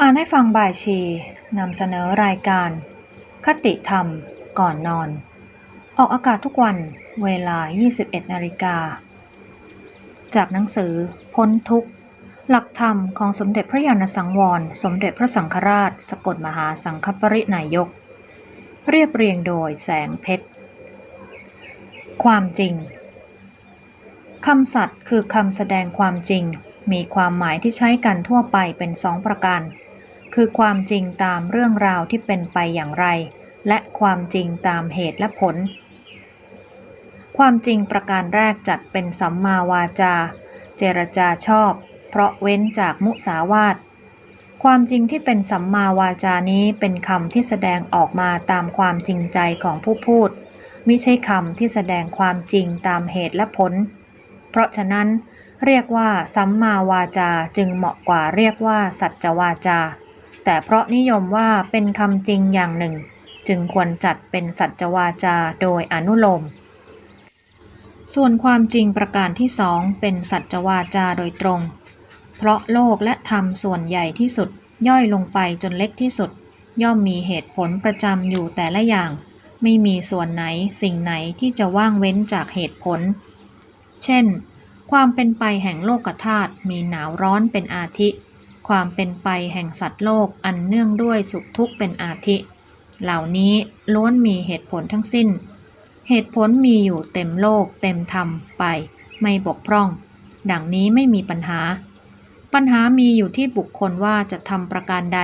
อ่านให้ฟังบ่ายชีนำเสนอรายการ คติธรรม ก่อนนอน ออกอากาศทุกวันเวลา 21นาฬิกา จากหนังสือ พ้นทุกข์ หลักธรรมของสมเด็จพระยาณสังวร สมเด็จพระสังฆราช สกลมหาสังฆปรินายก เรียบเรียงโดยแสงเพชร ความจริงคำสัตย์คือคำแสดงความจริง มีความหมายที่ใช้กันทั่วไปเป็นสองประการ คือความจริงตามเรื่องราวที่เป็นไปอย่างไร และความจริงตามเหตุและผล ความจริงประการแรกจัดเป็นสัมมาวาจา เจรจาชอบ เพราะเว้นจากมุสาวาทความจริงที่เป็นสัมมาวาจานี้เป็นคำที่แสดงออกมาตามความจริงใจของผู้พูดมิใช่คำที่แสดงความจริงตามเหตุและผล เพราะฉะนั้น เรียกว่าสัมมาวาจาจึงเหมาะกว่าเรียกว่าสัจวาจา แต่เพราะนิยมว่าเป็นคำจริงอย่างหนึ่ง จึงควรจัดเป็นสัจวาจาโดยอนุโลม ส่วนความจริงประการที่สองเป็นสัจวาจาโดยตรง เพราะโลกและธรรมส่วนใหญ่ที่สุดย่อยลงไปจนเล็กที่สุด ย่อมมีเหตุผลประจำอยู่แต่ละอย่าง ไม่มีส่วนไหนสิ่งไหนที่จะว่างเว้นจากเหตุผล เช่น ความเป็นไปแห่งโลกธาตุมีหนาวร้อนเป็นอาทิ ความเป็นไปแห่งสัตว์โลกอันเนื่องด้วยสุขทุกข์เป็นอาทิ เหล่านี้ล้วนมีเหตุผลทั้งสิ้น เหตุผลมีอยู่เต็มโลกเต็มธรรมไป ไม่บกพร่อง ดังนี้ไม่มีปัญหา ปัญหามีอยู่ที่บุคคลว่าจะทำประการใด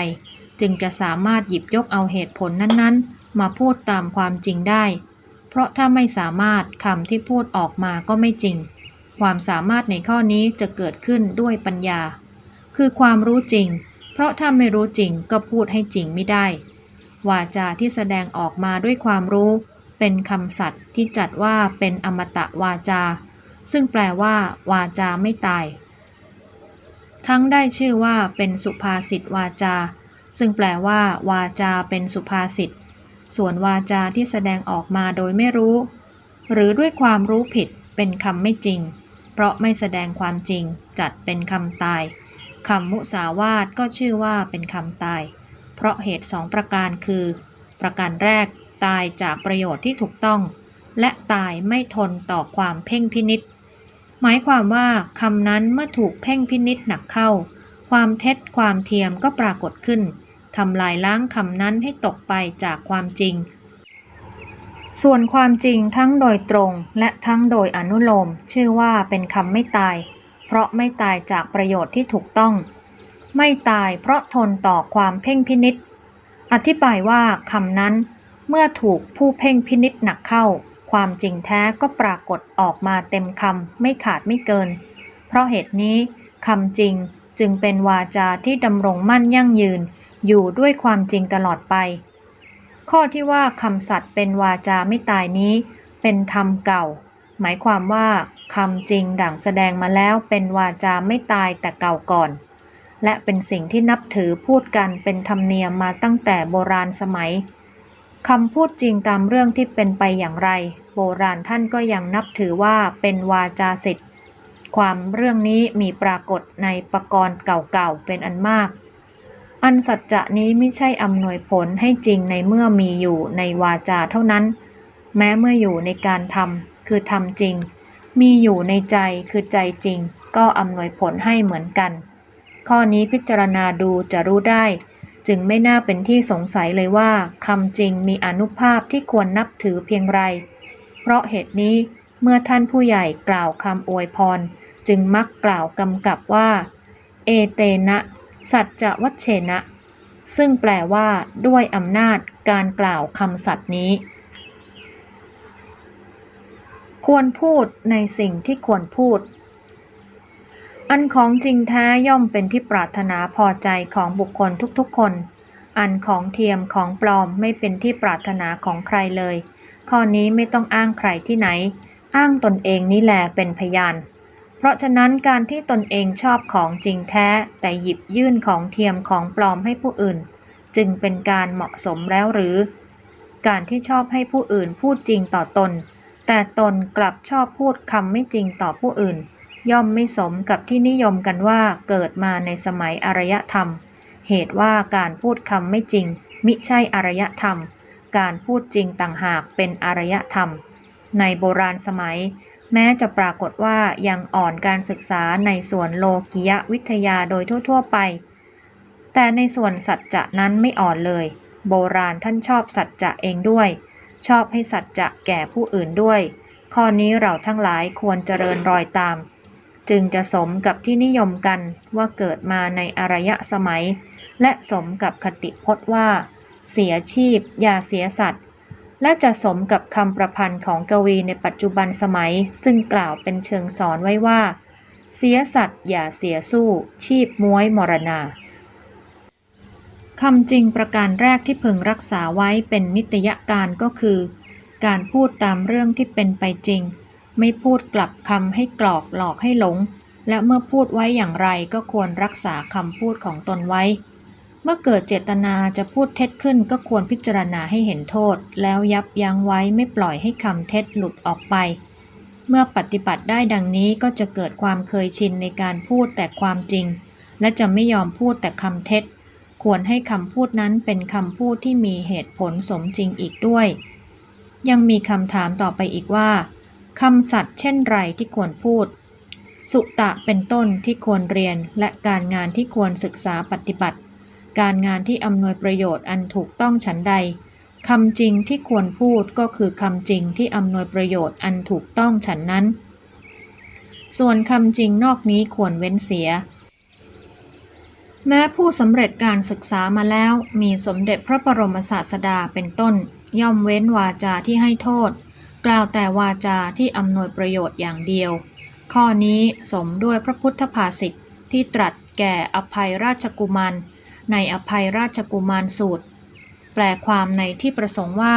จึงจะสามารถหยิบยกเอาเหตุผลนั้นๆ มาพูดตามความจริงได้ เพราะถ้าไม่สามารถคำที่พูดออกมาก็ไม่จริง ความสามารถในข้อนี้จะเกิดขึ้นด้วยปัญญา คือความรู้จริง เพราะถ้าไม่รู้จริงก็พูดให้จริงไม่ได้ วาจาที่แสดงออกมาด้วยความรู้ เป็นคำสัตย์ที่จัดว่าเป็นอมตะวาจา ซึ่งแปลว่า วาจาไม่ตาย ทั้งได้ชื่อว่าเป็นสุภาษิตวาจา ซึ่งแปลว่า วาจาเป็นสุภาษิตส่วนวาจาที่แสดงออกมาโดยไม่รู้ หรือด้วยความรู้ผิดเป็นคำไม่จริง เพราะไม่แสดงความจริงจัดเป็นคำตาย คำมุสาวาทก็ชื่อว่าเป็นคำตาย เพราะเหตุสองประการคือ ประการแรกตายจากประโยชน์ที่ถูกต้อง และตายไม่ทนต่อความเพ่งพินิษหมายความว่าคำนั้นเมื่อถูกเพ่งพินิษหนักเข้า ความเท็จความเทียมก็ปรากฏขึ้นทำลายล้างคำนั้นให้ตกไปจากความจริง ส่วนความจริงทั้งโดยตรงและทั้งโดยอนุโลม ชื่อว่าเป็นคำไม่ตาย เพราะไม่ตายจากประโยชน์ที่ถูกต้อง ไม่ตายเพราะทนต่อความเพ่งพินิษอธิบายว่าคำนั้นเมื่อถูกผู้เพ่งพินิษหนักเข้า ความจริงแท้ก็ปรากฏออกมาเต็มคำไม่ขาดไม่เกิน เพราะเหตุนี้คำจริงจึงเป็นวาจาที่ดำรงมั่นยั่งยืน อยู่ด้วยความจริงตลอดไป ข้อที่ว่าคำสัตย์เป็นวาจาไม่ตายนี้ เป็นธรรมเก่า หมายความว่า คำจริงดั่งแสดงมาแล้วเป็นวาจาไม่ตายแต่เก่าก่อน และเป็นสิ่งที่นับถือพูดกันเป็นธรรมเนียมมาตั้งแต่โบราณสมัยคำพูดจริงตามเรื่องที่เป็นไปอย่างไร โบราณท่านก็ยังนับถือว่าเป็นวาจาสิทธิ์ความเรื่องนี้มีปรากฏในประกรณ์เก่าๆเป็นอันมาก อันสัจจะนี้ไม่ใช่อำนวยผลให้จริงในเมื่อมีอยู่ในวาจาเท่านั้น แม้เมื่ออยู่ในการทำคือทำจริง มีอยู่ในใจคือใจจริง ก็อำนวยผลให้เหมือนกัน ข้อนี้พิจารณาดูจะรู้ได้ จึงไม่น่าเป็นที่สงสัยเลยว่าคำจริงมีอนุภาพที่ควรนับถือเพียงไร เพราะเหตุนี้เมื่อท่านผู้ใหญ่กล่าวคำอวยพร จึงมักกล่าวกำกับว่า เอเตนะ สัจจะวัชเชนะ ซึ่งแปลว่า ด้วยอำนาจการกล่าวคำสัตย์นี้ ควรพูดในสิ่งที่ควรพูด อันของจริงแท้ย่อมเป็นที่ปรารถนาพอใจของบุคคลทุกๆคน อันของเทียมของปลอมไม่เป็นที่ปรารถนาของใครเลย ข้อนี้ไม่ต้องอ้างใครที่ไหน อ้างตนเองนี่แหละเป็นพยาน เพราะฉะนั้นการที่ตนเองชอบของจริงแท้แต่หยิบยื่นของเทียมของปลอมให้ผู้อื่น จึงเป็นการเหมาะสมแล้วหรือ การที่ชอบให้ผู้อื่นพูดจริงต่อตน แต่ตนกลับชอบพูดคำไม่จริงต่อผู้อื่น ย่อมไม่สมกับที่นิยมกันว่าเกิดมาในสมัยอารยธรรม เหตุว่าการพูดคำไม่จริง มิใช่อารยธรรม การพูดจริงต่างหากเป็นอารยธรรม ในโบราณสมัย แม้จะปรากฏว่ายังอ่อนการศึกษาในส่วนโลกิยวิทยาโดยทั่ว ๆ ไป แต่ในส่วนสัจจะนั้นไม่อ่อนเลย โบราณท่านชอบสัจจะเองด้วย ชอบให้สัจจะแก่ผู้อื่นด้วย ข้อนี้เราทั้งหลายควรเจริญรอยตาม จึงจะสมกับที่นิยมกันว่าเกิดมาในอารยสมัย และสมกับคติพจน์ว่า เสียชีพ อย่าเสียสัตว์และจะสมกับคำประพันธ์ของกวีในปัจจุบันสมัย ซึ่งกล่าวเป็นเชิงสอนไว้ว่า เสียสัตว์อย่าเสียสู้ ชีพม้วยมรณา คำจริงประการแรกที่พึงรักษาไว้เป็นนิตยการก็คือ การพูดตามเรื่องที่เป็นไปจริง ไม่พูดกลับคำให้กรอกหลอกให้หลง และเมื่อพูดไว้อย่างไรก็ควรรักษาคำพูดของตนไว้ เมื่อเกิดเจตนาจะพูดเท็จขึ้นก็ควรพิจารณาให้เห็นโทษ แล้วยับยั้งไว้ไม่ปล่อยให้คำเท็จหลุดออกไป เมื่อปฏิบัติได้ดังนี้ก็จะเกิดความเคยชินในการพูดแต่ความจริง และจะไม่ยอมพูดแต่คำเท็จ ควรให้คำพูดนั้นเป็นคำพูดที่มีเหตุผลสมจริงอีกด้วย ยังมีคำถามต่อไปอีกว่าคำสัตย์เช่นไรที่ควรพูด สุตะเป็นต้นที่ควรเรียนและการงานที่ควรศึกษาปฏิบัติ การงานที่อำนวยประโยชน์อันถูกต้องฉันใดคำจริงที่ควรพูดก็คือคำจริงที่อำนวยประโยชน์อันถูกต้องฉันนั้น ส่วนคำจริงนอกนี้ควรเว้นเสีย แม้ผู้สำเร็จการศึกษามาแล้วมีสมเด็จพระบรมศาสดาเป็นต้น ย่อมเว้นวาจาที่ให้โทษ กล่าวแต่วาจาที่อำนวยประโยชน์อย่างเดียว ข้อนี้สมด้วยพระพุทธภาษิตที่ตรัสแก่อภัยราชกุมารในอภัยราชกุมารสูตร แปลความในที่ประสงค์ว่า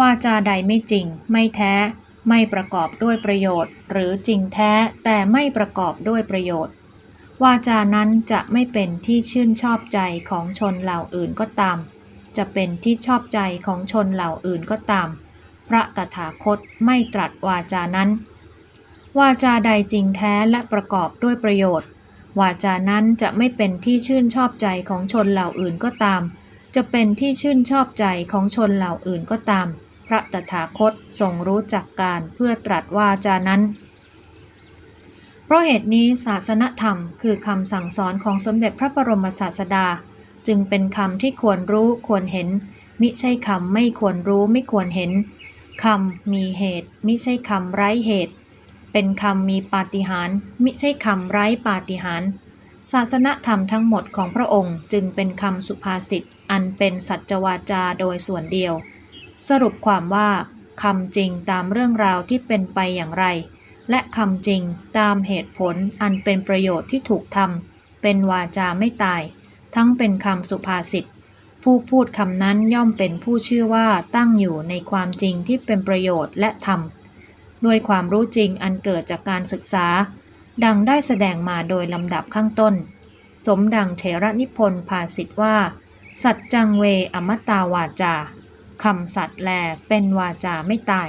วาจาใดไม่จริง ไม่แท้ ไม่ประกอบด้วยประโยชน์ หรือจริงแท้แต่ไม่ประกอบด้วยประโยชน์ วาจานั้นจะไม่เป็นที่ชื่นชอบใจของชนเหล่าอื่นก็ตาม จะเป็นที่ชอบใจของชนเหล่าอื่นก็ตาม พระตถาคตไม่ตรัสวาจานั้น วาจาใดจริงแท้และประกอบด้วยประโยชน์ วาจานั้นจะไม่เป็นที่ชื่นชอบใจของชนเหล่าอื่นก็ตาม จะเป็นที่ชื่นชอบใจของชนเหล่าอื่นก็ตาม พระตถาคตทรงรู้จักการเพื่อตรัสวาจานั้น เพราะเหตุนี้ศาสนธรรมคือคำสั่งสอนของสมเด็จพระบรมศาสดา จึงเป็นคำที่ควรรู้ควรเห็น มิใช่คำไม่ควรรู้ไม่ควรเห็นคำมีเหตุ มิใช่คำไร้เหตุ เป็นคำมีปาฏิหาริย์มิใช่คำไร้ปาฏิหาริย์ศาสนธรรมทั้งหมดของพระองค์จึงเป็นคำสุภาษิตอันเป็นสัจวาจาโดยส่วนเดียว สรุปความว่าคำจริงตามเรื่องราวที่เป็นไปอย่างไร และคำจริงตามเหตุผลอันเป็นประโยชน์ที่ถูกทำเป็นวาจาไม่ตาย ทั้งเป็นคำสุภาษิตผู้พูดคำนั้นย่อมเป็นผู้ชื่อว่าตั้งอยู่ในความจริงที่เป็นประโยชน์และธรรมด้วยความรู้จริงอันเกิดจากการศึกษา ดังได้แสดงมาโดยลำดับข้างต้น สมดังเถระนิพนธ์ภาษิตว่า สัจจังเวอมตาวาจาคำสัตว์แลเป็นวาจาไม่ตาย